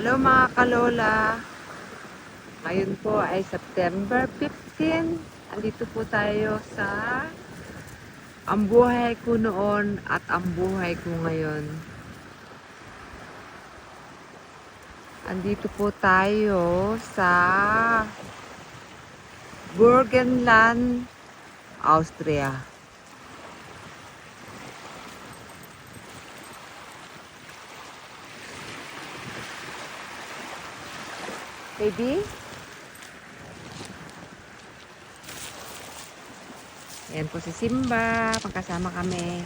Hello mga kalola. Ngayon po ay September 15. Andito po tayo sa ang buhay ko noon at ang buhay ko ngayon. Andito po tayo sa Burgenland, Austria. Baby? Ayan po si Simba. Pagkasama kami.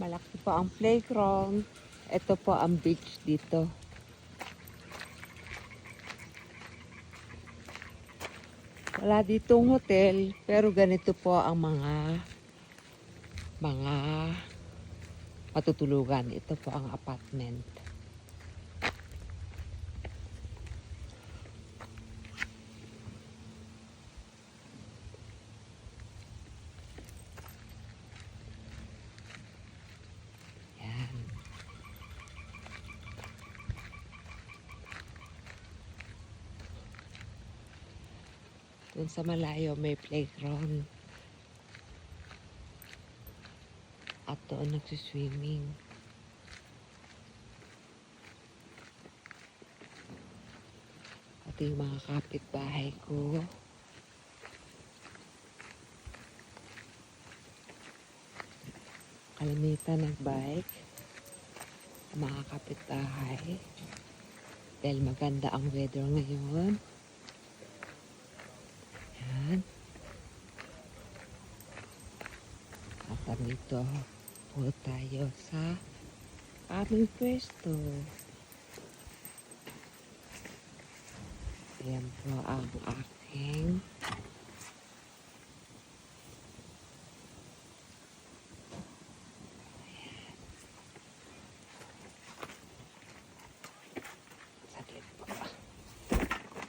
Malaki po ang playground. Ito po ang beach dito. Wala ditong hotel, pero ganito po ang mga mga matutulugan. Ito po ang apartment. Doon sa malayo may playground. At doon nagsiswimming. Pati yung mga kapitbahay ko. Kalamitan nagbike. Mga kapitbahay. Dahil maganda ang weather ngayon. Yan. At dito po tayo sa aming pwesto. Yan po ang aking.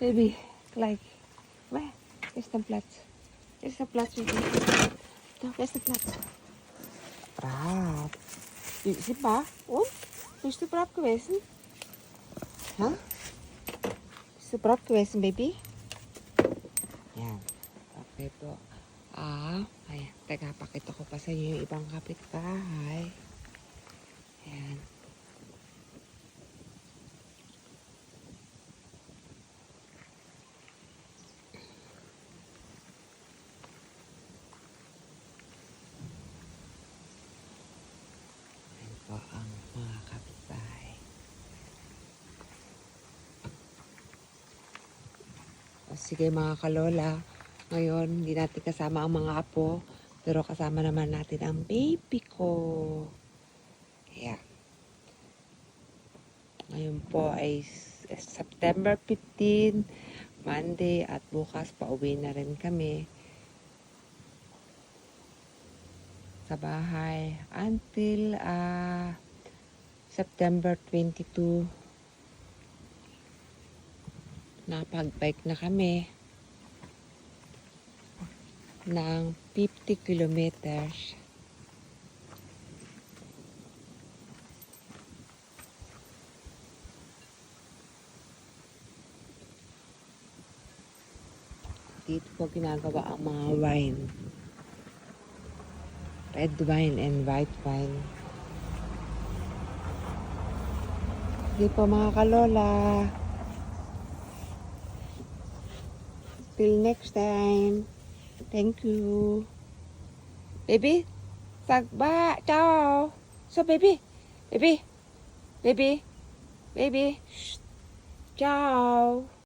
Baby, like, where is the Platz? Is the Platz, baby? Da, wer ist der Platz? Brav. Ist Simba? Und? Bist du brav gewesen? Ha? Bist du brav gewesen, Baby? Yan. Okay po. Ah, ayan. Teka, pakita ko pa sa inyo yung ibang kapitbahay. Mga kapitbahay. O sige mga kalola, ngayon hindi natin kasama ang mga apo, pero kasama naman natin ang baby ko. Ayan. Ngayon po ay September 15, Monday at bukas pauwi na rin kami sa bahay until ah, September 22 napag-bike na kami ng 50 kilometers. Dito po ginagawa ang mga wine. Red wine and white wine. Hindi po mga kalola. Till next time. Thank you. Baby, sagba, ciao. So baby, baby, baby, baby, Shh. ciao.